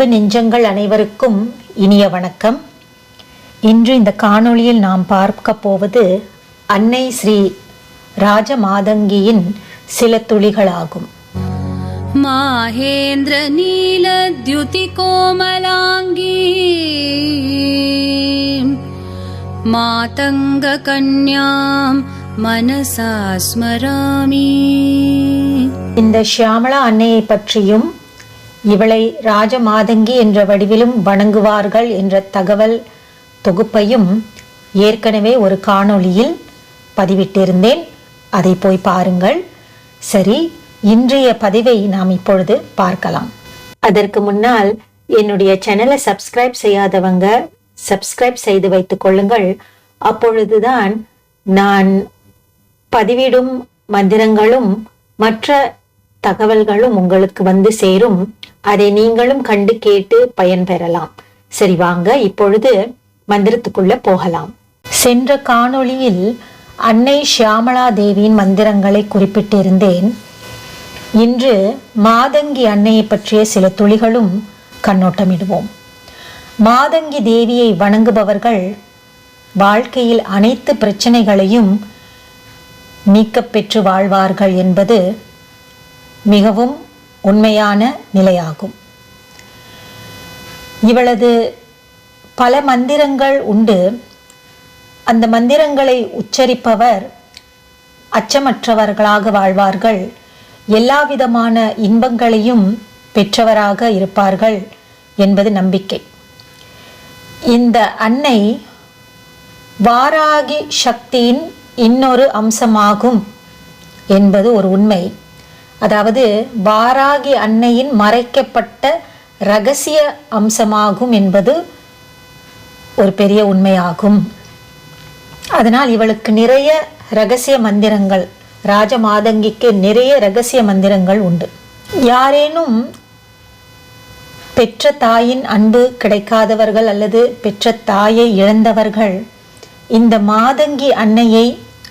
அன்பு நெஞ்சங்கள் அனைவருக்கும் இனிய வணக்கம். இன்று இந்த காணொளியில் நாம் பார்க்க போவது அன்னை ஸ்ரீ ராஜமாதங்கியின் சில துளிகளாகும். மாஹேந்திர நீல தியுதி கோமலாங்கி மாதங்க கன்யாம் மனசா ஸ்மராமி இந்த ஷியாமளா அன்னையை பற்றியும் இவளை ராஜமாதங்கி என்ற வடிவிலும் வணங்குவார்கள் என்ற தகவல் தொகுப்பையும் ஏற்கனவே ஒரு காணொளியில் பதிவிட்டிருந்தேன். அதை போய் பாருங்கள். சரி இன்றைய பதிவை நாம் இப்பொழுது பார்க்கலாம். அதற்கு முன்னால் என்னுடைய சேனலை சப்ஸ்கிரைப் செய்யாதவங்க சப்ஸ்கிரைப் செய்து வைத்துக் கொள்ளுங்கள். அப்பொழுதுதான் நான் பதிவிடும் மந்திரங்களும் மற்ற தகவல்களும் உங்களுக்கு வந்து சேரும். அதை நீங்களும் கண்டு கேட்டு பயன்பெறலாம் சரி வாங்க இப்பொழுது மந்திரத்துக்குள்ள போகலாம். சென்ற காணொளியில் அன்னை ஷியாமளா தேவியின் மந்திரங்களை குறிப்பிட்டிருந்தேன். இன்று மாதங்கி அன்னையை பற்றிய சில துளிகளும் கண்ணோட்டமிடுவோம். மாதங்கி தேவியை வணங்குபவர்கள் வாழ்க்கையில் அனைத்து பிரச்சனைகளையும் நீக்கப்பெற்று வாழ்வார்கள் என்பது மிகவும் உண்மையான நிலையாகும். இவளது பல மந்திரங்கள் உண்டு. அந்த மந்திரங்களை உச்சரிப்பவர் அச்சமற்றவர்களாக வாழ்வார்கள். எல்லா விதமான இன்பங்களையும் பெற்றவராக இருப்பார்கள் என்பது நம்பிக்கை. இந்த அன்னை வாராகி சக்தியின் இன்னொரு அம்சமாகும் என்பது ஒரு உண்மை. அதாவது வாராகி அன்னையின் மறைக்கப்பட்ட ரகசிய அம்சமாகும் என்பது ஒரு பெரிய உண்மையாகும். அதனால் இவளுக்கு நிறைய ரகசிய மந்திரங்கள் ராஜ மாதங்கிக்கு நிறைய ரகசிய மந்திரங்கள் உண்டு. யாரேனும் பெற்ற தாயின் அன்பு கிடைக்காதவர்கள் அல்லது பெற்ற தாயை இழந்தவர்கள் இந்த மாதங்கி அன்னையை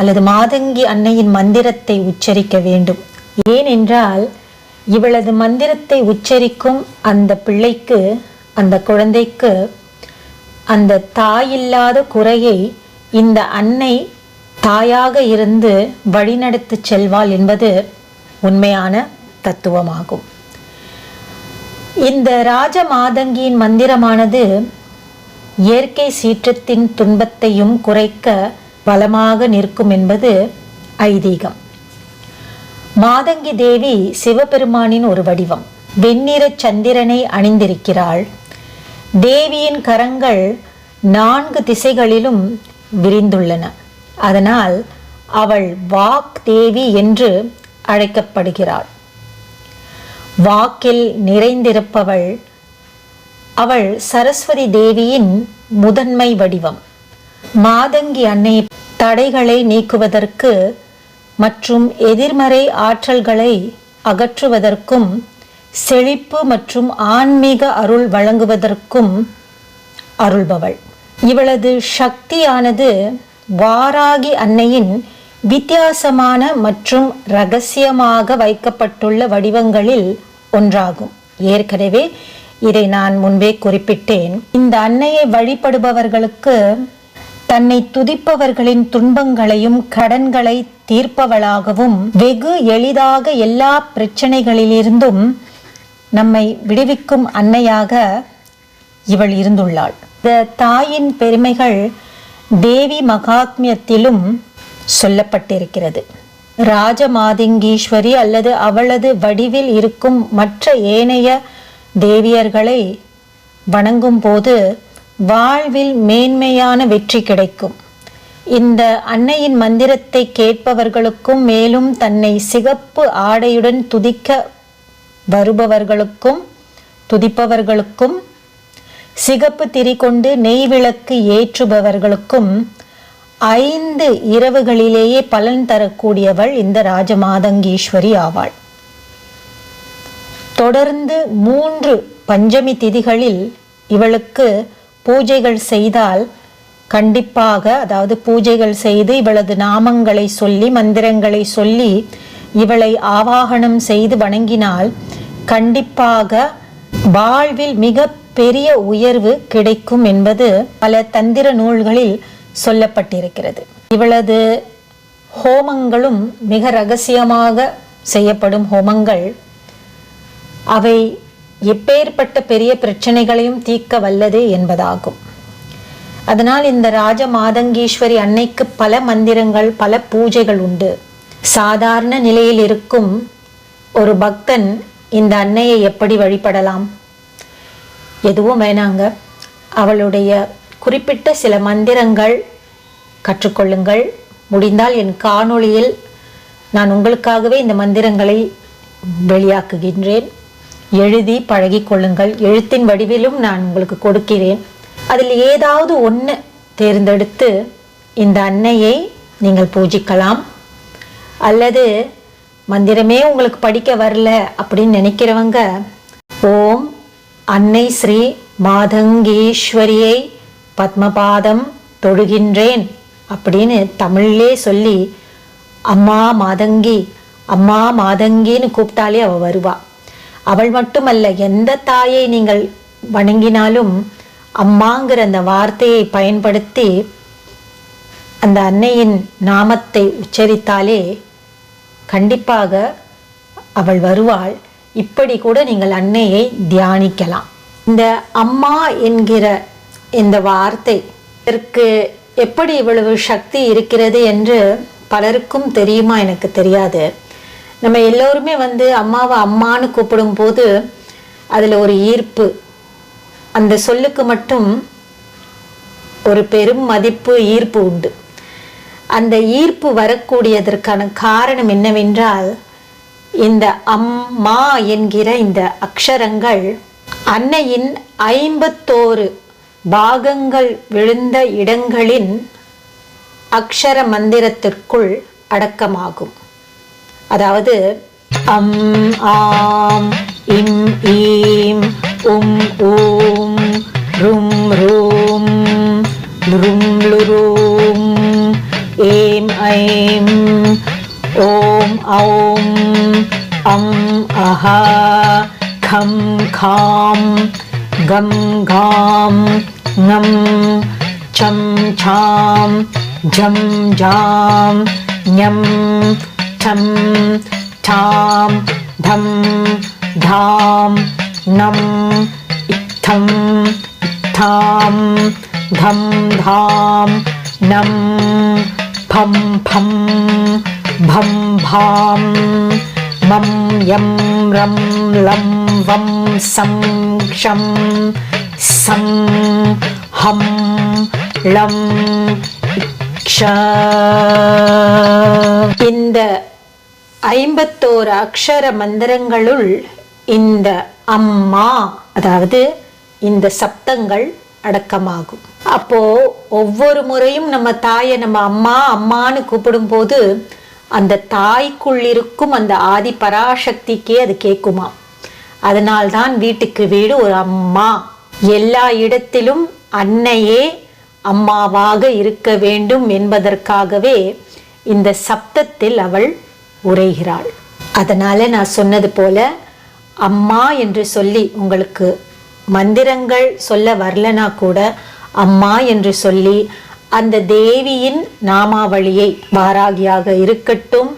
அல்லது மாதங்கி அன்னையின் மந்திரத்தை உச்சரிக்க வேண்டும். ஏனென்றால் இவளது மந்திரத்தை உச்சரிக்கும் அந்த பிள்ளைக்கு அந்த குழந்தைக்கு அந்த தாயில்லாத குறையை இந்த அன்னை தாயாக இருந்து வழிநடத்து செல்வாள் என்பது உண்மையான தத்துவமாகும். இந்த ராஜ மாதங்கியின் மந்திரமானது இயற்கை சீற்றத்தின் துன்பத்தையும் குறைக்க பலமாக நிற்கும் என்பது ஐதீகம். மாதங்கி தேவி சிவபெருமானின் ஒரு வடிவம். வெண்ணிற சந்திரனை அணிந்திருக்கிறாள். தேவியின் கரங்கள் நான்கு திசைகளிலும் விரிந்துள்ளன. அதனால் அவள் வாக் தேவி என்று அழைக்கப்படுகிறாள். வாக்கில் நிறைந்திருப்பவள் அவள் சரஸ்வதி தேவியின் முதன்மை வடிவம். மாதங்கி அன்னை தடைகளை நீக்குவதற்கு மற்றும் எதிர்மறை ஆற்றல்களை அகற்றுவதற்கும் செழிப்பு மற்றும் ஆன்மீக அருள் வழங்குவதற்கும் அருள்பவள். இவளது சக்தியானது வாராகி அன்னையின் வித்தியாசமான மற்றும் ரகசியமாக வைக்கப்பட்டுள்ள வடிவங்களில் ஒன்றாகும். ஏற்கனவே இதை நான் முன்பே குறிப்பிட்டேன். இந்த அன்னையை வழிபடுபவர்களுக்கு தன்னை துதிப்பவர்களின் துன்பங்களையும் கடன்களை தீர்ப்பவளாகவும் வெகு எளிதாக எல்லா பிரச்சனைகளிலிருந்தும் நம்மை விடுவிக்கும் அன்னையாக இவள் இருந்துள்ளாள். இந்த தாயின் பெருமைகள் தேவி மகாத்மியத்திலும் சொல்லப்பட்டிருக்கிறது. ராஜமாதிங்கீஸ்வரி அல்லது அவளது வடிவில் இருக்கும் மற்ற ஏனைய தேவியர்களை வணங்கும் போது வாழ்வில் மேன்மையான வெற்றி கிடைக்கும். இந்த அன்னையின் மந்திரத்தை கேட்பவர்களுக்கும் மேலும் தன்னை சிகப்பு ஆடையுடன் துதிக்க வருபவர்களுக்கும் துதிப்பவர்களுக்கும் சிகப்பு திரி கொண்டு நெய் விளக்கு ஏற்றுபவர்களுக்கும் ஐந்து இரவுகளிலேயே பலன் தரக்கூடியவள் இந்த ராஜமாதங்கீஸ்வரி ஆவாள். தொடர்ந்து மூன்று பஞ்சமி திதிகளில் இவளுக்கு பூஜைகள் செய்தால் கண்டிப்பாக அதாவது பூஜைகள் செய்து இவளது நாமங்களை சொல்லி மந்திரங்களை சொல்லி இவளை ஆவாகனம் செய்து வணங்கினால் கண்டிப்பாக வாழ்வில் மிக பெரிய உயர்வு கிடைக்கும் என்பது பல தந்திர நூல்களில் சொல்லப்பட்டிருக்கிறது. இவளது ஹோமங்களும் மிக ரகசியமாக செய்யப்படும் ஹோமங்கள். அவை எப்பேற்பட்ட பெரிய பிரச்சனைகளையும் தீர்க்க வல்லது என்பதாகும். அதனால் இந்த ராஜ மாதங்கீஸ்வரி அன்னைக்கு பல மந்திரங்கள் பல பூஜைகள் உண்டு. சாதாரண நிலையில் இருக்கும் ஒரு பக்தன் இந்த அன்னையை எப்படி வழிபடலாம்? எதுவும் வேணாங்க. அவளுடைய குறிப்பிட்ட சில மந்திரங்கள் கற்றுக்கொள்ளுங்கள். முடிந்தால் என் காணொளியில் நான் உங்களுக்காகவே இந்த மந்திரங்களை வெளியாக்குகின்றேன். எழுதி பழகி கொள்ளுங்கள் எழுத்தின் வடிவிலும் நான் உங்களுக்கு கொடுக்கிறேன். அதில் ஏதாவது ஒன்று தேர்ந்தெடுத்து இந்த அன்னையை நீங்கள் பூஜிக்கலாம். அல்லது மந்திரமே உங்களுக்கு படிக்க வரல அப்படின்னு நினைக்கிறவங்க ஓம் அன்னை ஸ்ரீ மாதங்கீஸ்வரியை பத்மபாதம் தொழுகின்றேன் அப்படின்னு தமிழ்லே சொல்லி அம்மா மாதங்கி அம்மா மாதங்கின்னு கூப்பிட்டாலே அவள் வருவாள் அவள் மட்டுமல்ல எந்த தாயை நீங்கள் வணங்கினாலும் அம்மாங்கிற அந்த வார்த்தையை பயன்படுத்தி அந்த அன்னையின் நாமத்தை உச்சரித்தாலே கண்டிப்பாக அவள் வருவாள். இப்படி கூட நீங்கள் அன்னையை தியானிக்கலாம். இந்த அம்மா என்கிற இந்த வார்த்தை இதற்கு எப்படி இவ்வளவு சக்தி இருக்கிறது என்று பலருக்கும் தெரியுமா? எனக்கு தெரியாது. நம்ம எல்லோருமே வந்து அம்மாவை அம்மான்னு கூப்பிடும்போது அதில் ஒரு ஈர்ப்பு. அந்த சொல்லுக்கு மட்டும் ஒரு பெரும் மதிப்பு ஈர்ப்பு உண்டு. அந்த ஈர்ப்பு வரக்கூடியதற்கான காரணம் என்னவென்றால் இந்த அம்மா என்கிற இந்த அக்ஷரங்கள் அன்னையின் ஐம்பத்தோரு பாகங்கள் விழுந்த இடங்களின் அக்ஷர மந்திரத்திற்குள் அடக்கமாகும். அதாவது அம் ஆம் இம் ஈம் உம் ஊம் ரும் ரூம் லுரும் லுரும் ஏம் ஐம் ஓம் ஔம் அம் அஹா kham kham gam gam ngam cham cham jam jam nham ठं ठां धं धां नं इत्थं इत्थां धं धां नं फं फं भं भां मं यं रं लं वं सं क्षं सं हं लं க்ஷ இந்த ஐம்பத்தோரு அக்ஷர மந்திரங்களுள் இந்த அம்மா அதாவது இந்த சப்தங்கள் அடக்கமாகும். அப்போ ஒவ்வொரு முறையும் நம்ம தாயை நம்ம அம்மா அம்மான்னு கூப்பிடும்போது அந்த தாய்க்குள் இருக்கும் அந்த ஆதி பராசக்திக்கே அது கேட்குமா? அதனால்தான் வீட்டுக்கு வீடு ஒரு அம்மா. எல்லா இடத்திலும் அன்னையே அம்மாவாக இருக்க வேண்டும் என்பதற்காகவே இந்த சப்தத்தில் அவள் உரைகிறாள். அதனால நான் சொன்னது போல அம்மா என்று சொல்லி உங்களுக்கு மந்திரங்கள் சொல்ல வரலனா கூட அம்மா என்று சொல்லி அந்த தேவியின் நாமாவளியை வாராகியாக இருக்கட்டும்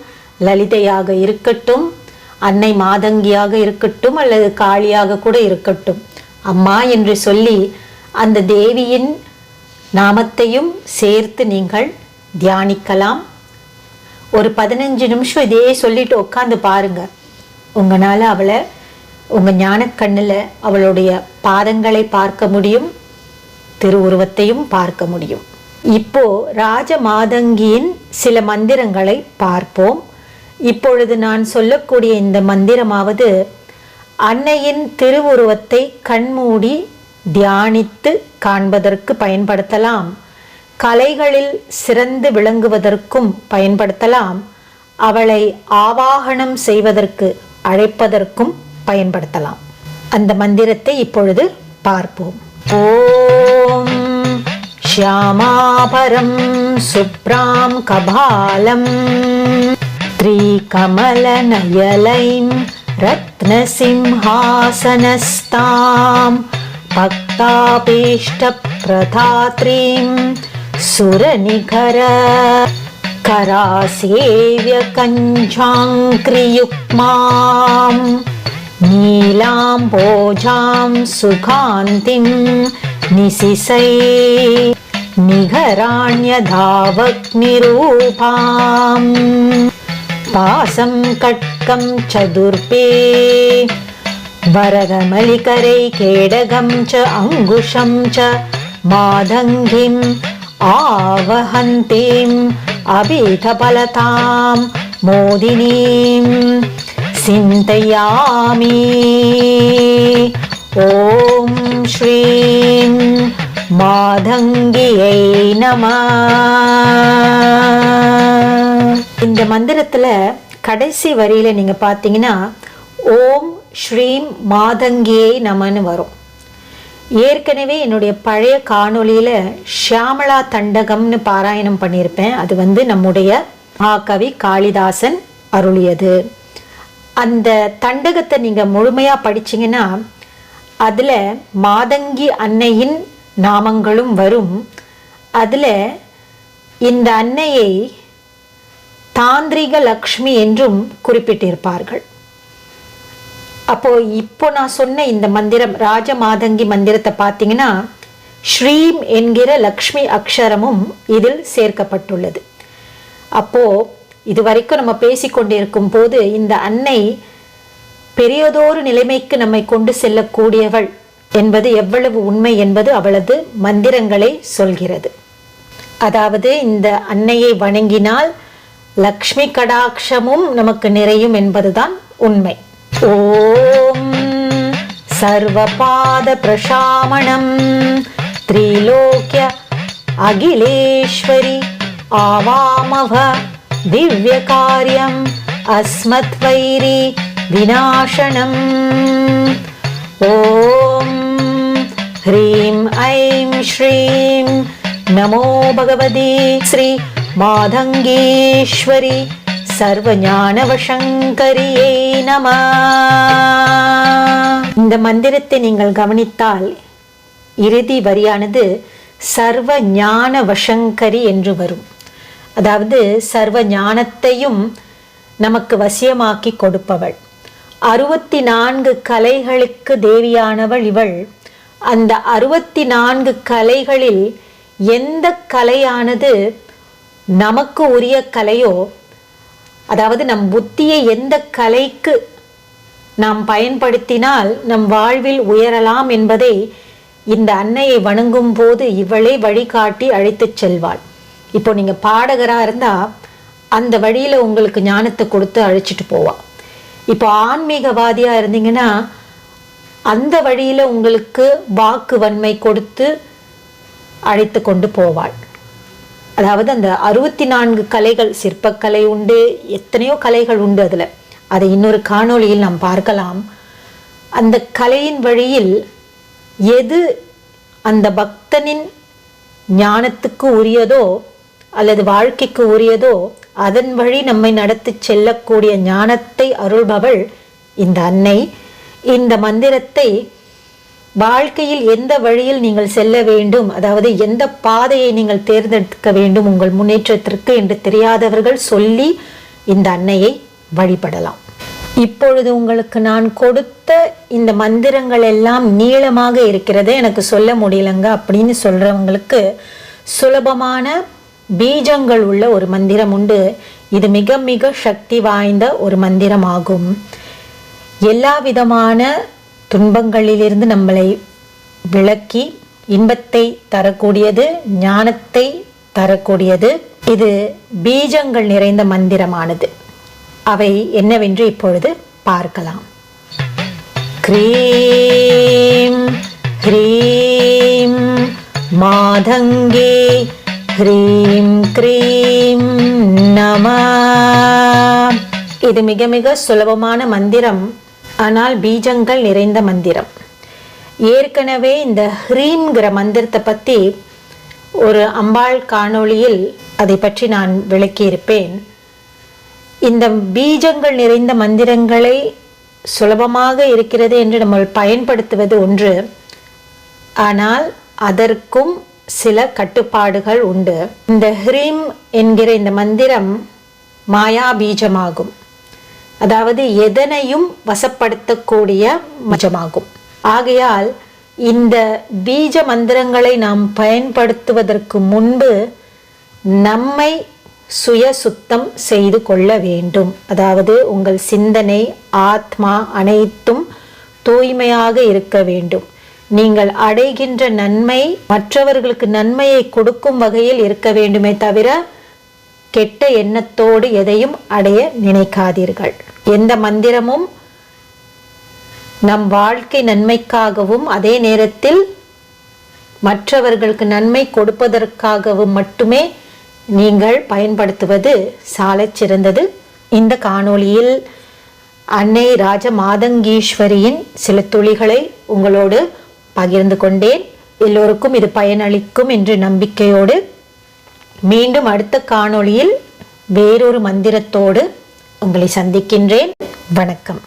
லலிதையாக இருக்கட்டும் அன்னை மாதங்கியாக இருக்கட்டும் அல்லது காளியாக கூட இருக்கட்டும். அம்மா என்று சொல்லி அந்த தேவியின் நாமத்தையும் சேர்த்து நீங்கள் தியானிக்கலாம். ஒரு பதினஞ்சு நிமிஷம் இதே சொல்லிட்டு உட்காந்து பாருங்க. உங்களால் அவளை உங்கள் ஞானக்கண்ணில் அவளுடைய பாதங்களை பார்க்க முடியும் திருவுருவத்தையும் பார்க்க முடியும். இப்போ ராஜ மாதங்கியின் சில மந்திரங்களை பார்ப்போம். இப்பொழுது நான் சொல்லக்கூடிய இந்த மந்திரமாவது அன்னையின் திருவுருவத்தை கண்மூடி தியானித்து காண்பதற்கு பயன்படுத்தலாம். கலைகளில் சிறந்து விளங்குவதற்கும் பயன்படுத்தலாம் அவளை ஆவாகனம் செய்வதற்கு அழைப்பதற்கும் பயன்படுத்தலாம் அந்த மந்திரத்தை இப்பொழுது பார்ப்போம் ஓம் ஷியாமாபரம் சுப்ராம் கபாலம் त्रिकमलनयलैं रत्नसिंहासनस्तां भक्ताभीष्टप्रधात्रीं सुरनिखर करासेव्यकञ्चाङ्क्रियुक्मां नीलाम्भोजां सुखान्तिं निशिसै निघराण्यधावग्निरूपाम् पासं कट्कं चतुर्पे वरदमलिकरै केडगं च अङ्कुशं च मादङ्गिम् आवहन्तीम् अभीतफलतां मोदिनीं चिन्तयामि ॐ श्रीं மாதங்கியை நம இந்த மந்திரத்துல கடைசி வரியில நீங்க பார்த்தீங்கன்னா ஓம் ஸ்ரீம் மாதங்கியை நமன்னு வரும் ஏற்கனவே என்னுடைய பழைய காணொளியில் ஷியாமளா தண்டகம்னு பாராயணம் பண்ணியிருப்பேன். அது வந்து நம்முடைய மகாகவி காளிதாசன் அருளியது. அந்த தண்டகத்தை நீங்கள் முழுமையாக படிச்சிங்கன்னா அதில் மாதங்கி அன்னையின் நாமங்களும் வரும். அதில் இந்த அன்னையை தாந்திரிக லக்ஷ்மி என்றும் குறிப்பிட்டிருப்பார்கள். அப்போ இப்போ நான் சொன்ன இந்த மந்திரம் ராஜமாதங்கி மந்திரத்தை பார்த்தீங்கன்னா ஸ்ரீம் என்கிற லக்ஷ்மி அக்ஷரமும் இதில் சேர்க்கப்பட்டுள்ளது. அப்போ இது வரைக்கும் நம்ம பேசிக்கொண்டிருக்கும் போது இந்த அன்னை பெரியதொரு நிலைமைக்கு நம்மை கொண்டு செல்லக்கூடியவள் என்பது எவ்வளவு உண்மை என்பது அவளது மந்திரங்களை சொல்கிறது. அதாவது இந்த அன்னையை வணங்கினால் லக்ஷ்மி கடாட்சமும் நமக்கு நிறையும் என்பதுதான் உண்மை. ॐ सर्वपादप्रशामणं त्रिलोक्य अखिलेश्वरि आवामह दिव्यकार्यम् अस्मत्त्वैरीविनाशनम् ॐ ह्रीं ऐं श्रीं नमो भगवती श्री माधङ्गीश्वरि சர்வஞானவசங்கரியை நம. இந்த மந்திரத்தை நீங்கள் கவனித்தால் இறுதி வரியானது சர்வ ஞான வசங்கரி என்று வரும். அதாவது சர்வ ஞானத்தையும் நமக்கு வசியமாக்கி கொடுப்பவள். அறுபத்தி நான்கு கலைகளுக்கு தேவியானவள் இவள். அந்த அறுபத்தி நான்கு கலைகளில் எந்த கலையானது நமக்கு உரிய கலையோ அதாவது நம் புத்தியை எந்த கலைக்கு நாம் பயன்படுத்தினால் நம் வாழ்வில் உயரலாம் என்பதை இந்த அன்னையை வணங்கும் போது இவளே வழிகாட்டி அழைத்துச் செல்வாள். இப்போ நீங்கள் பாடகராக இருந்தா அந்த வழியில் உங்களுக்கு ஞானத்தை கொடுத்து அழைச்சிட்டு போவா. இப்போ ஆன்மீகவாதியாக இருந்தீங்கன்னா அந்த வழியில் உங்களுக்கு வாக்கு வன்மை கொடுத்து அழைத்து கொண்டு போவாள். அதாவது அந்த அறுபத்தி நான்கு கலைகள் சிற்பக்கலை உண்டு எத்தனையோ கலைகள் உண்டு அதுல. அதை இன்னொரு காணொளியில் நாம் பார்க்கலாம். அந்த கலையின் வழியில் எது அந்த பக்தனின் ஞானத்துக்கு உரியதோ அல்லது வாழ்க்கைக்கு உரியதோ அதன் வழி நம்மை நடத்தி செல்லக்கூடிய ஞானத்தை அருள்பவள் இந்த அன்னை. இந்த மந்திரத்தை வாழ்க்கையில் எந்த வழியில் நீங்கள் செல்ல வேண்டும் அதாவது எந்த பாதையை நீங்கள் தேர்ந்தெடுக்க வேண்டும் உங்கள் முன்னேற்றத்திற்கு என்று தெரியாதவர்கள் சொல்லி இந்த அன்னையை வழிபடலாம். இப்பொழுது உங்களுக்கு நான் கொடுத்த இந்த மந்திரங்கள் எல்லாம் நீளமாக இருக்கிறது எனக்கு சொல்ல முடியலங்க அப்படின்னு சொல்றவங்களுக்கு சுலபமான பீஜங்கள் உள்ள ஒரு மந்திரம் உண்டு. இது மிக மிக சக்தி வாய்ந்த ஒரு மந்திரமாகும். எல்லா விதமான துன்பங்களிலிருந்து நம்மளை விளக்கி இன்பத்தை தரக்கூடியது ஞானத்தை தரக்கூடியது. இது பீஜங்கள் நிறைந்த மந்திரமானது. அவை என்னவென்று இப்பொழுது பார்க்கலாம். க்ரீம் ஹ்ரீம் மாதங்கே ஹ்ரீம் க்ரீம் நம. இது மிக மிக சுலபமான மந்திரம். ஆனால் பீஜங்கள் நிறைந்த மந்திரம். ஏற்கனவே இந்த ஹ்ரீம்ங்கிற மந்திரத்தை பற்றி ஒரு அம்பாள் காணொளியில் அதை பற்றி நான் விளக்கியிருப்பேன். இந்த பீஜங்கள் நிறைந்த மந்திரங்களை சுலபமாக இருக்கிறது என்று நம்ம பயன்படுத்துவது ஒன்று. ஆனால் அதற்கும் சில கட்டுப்பாடுகள் உண்டு. இந்த ஹ்ரீம் என்கிற இந்த மந்திரம் மாயா பீஜமாகும் அதாவது எதனையும் வசப்படுத்தக்கூடிய மஜமாகும் ஆகையால் இந்த பீஜ மந்திரங்களை நாம் பயன்படுத்துவதற்கு முன்பு நம்மை சுய சுத்தம் செய்து கொள்ள வேண்டும். அதாவது உங்கள் சிந்தனை ஆத்மா அனைத்தும் தூய்மையாக இருக்க வேண்டும். நீங்கள் அடைகின்ற நன்மை மற்றவர்களுக்கு நன்மையை கொடுக்கும் வகையில் இருக்க வேண்டுமே தவிர கெட்ட எண்ணத்தோடு எதையும் அடைய நினைக்காதீர்கள். எந்த மந்திரமும் நம் வாழ்க்கை நன்மைக்காகவும் அதே நேரத்தில் மற்றவர்களுக்கு நன்மை கொடுப்பதற்காகவும் மட்டுமே நீங்கள் பயன்படுத்துவது சாலச் சிறந்தது. இந்த காணொளியில் அன்னை ராஜ மாதங்கீஸ்வரியின் சில துளிகளை உங்களோடு பகிர்ந்து கொண்டேன். எல்லோருக்கும் இது பயனளிக்கும் என்று நம்பிக்கையோடு மீண்டும் அடுத்த காணொளியில் வேறொரு மந்திரத்தோடு உங்களை சந்திக்கின்றேன். வணக்கம்.